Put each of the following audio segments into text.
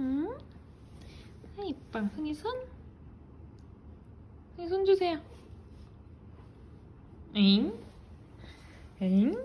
응? 아, 이뻐. 흥이 손? 흥이 손 주세요. 엥? 엥?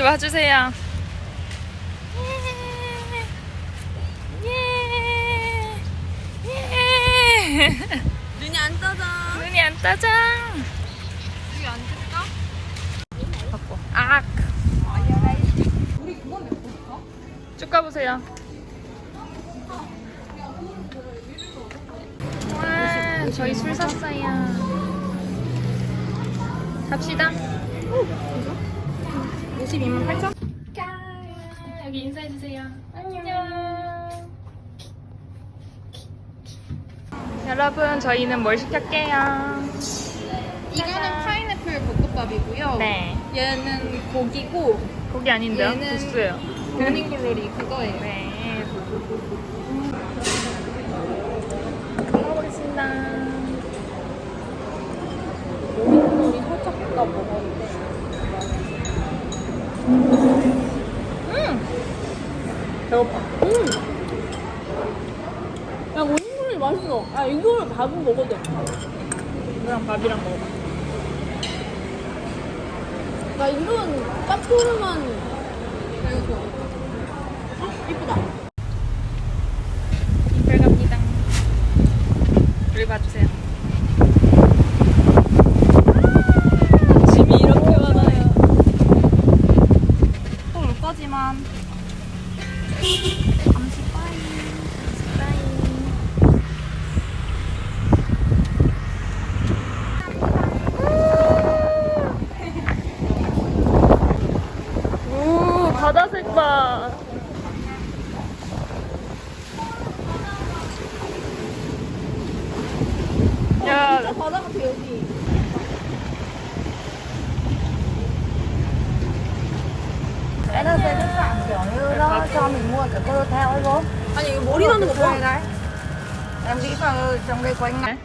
여기 와주세요. 예. 예. 예. 눈이 안 떠져. 눈이 안 앉을까? 바꿔. 악. 우리 그건 몇 번일까? 쭉 가보세요. 와, 저희 술 샀어요. 갑시다. 52만 8천? 여기 인사해주세요. 안녕. 여러분, 저희는 뭘 시켰게요? 이거는 파인애플 볶음밥이고요. 네. 얘는 고기고 고기 아닌데요? 얘는- 국수예요. 모닝글로리 그거예요. 네. 먹어보겠습니다. 모닝글로리 살짝 볶아 돼. 음! 배고파. 음! 야, 모닝글로리 맛있어. 아, 이거를 밥은 먹어도 돼. 이거랑 밥이랑 먹어봐. 나 이런 좋아. 어, 이쁘다. 이빨 갑니다. 우리 봐주세요. 짐이 이렇게 많아요. 또 올 거지만. 잠시 빠이. 잠시 빠이. 오, 바다색 봐. 야, 바다 같아, 여기. Cái đó xe khách sạn kiểu mình mua cái cô theo ấy bố 아니, 이거 머리 나는 거 봐. Đây đấy Em nghĩ vào trong đây quanh ngày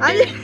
Anne.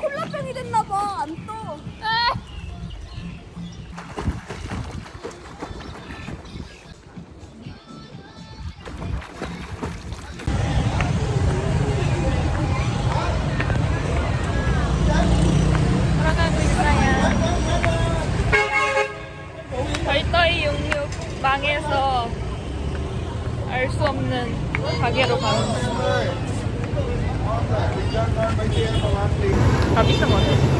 콜라병이 됐나봐. 안 떠. 돌아가고 있어요. 저희 떠이 66 망해서 알 수 없는 가게로 가는 중. 旅したも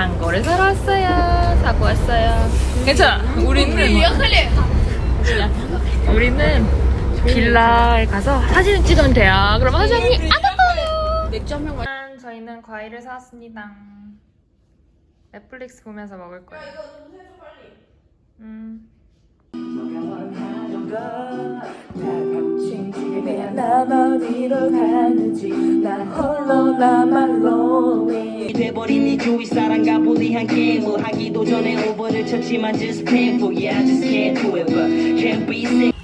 망고를 사러 왔어요. 사고 왔어요. 괜찮아. 우리는 우리는 빌라에 가서 사진을 찍으면 돼요. 그럼 화장이 안 아파요. 맥주 한 병. 저희는 과일을 사왔습니다. 넷플릭스 보면서 먹을 거예요. 음. 어디로 가는지 나 홀로 lonely 돼버린 네 주위 사람과 불리한 게임을 하기도 전에 오버를 쳤지만 just painful yeah I just can't do it but can't be sick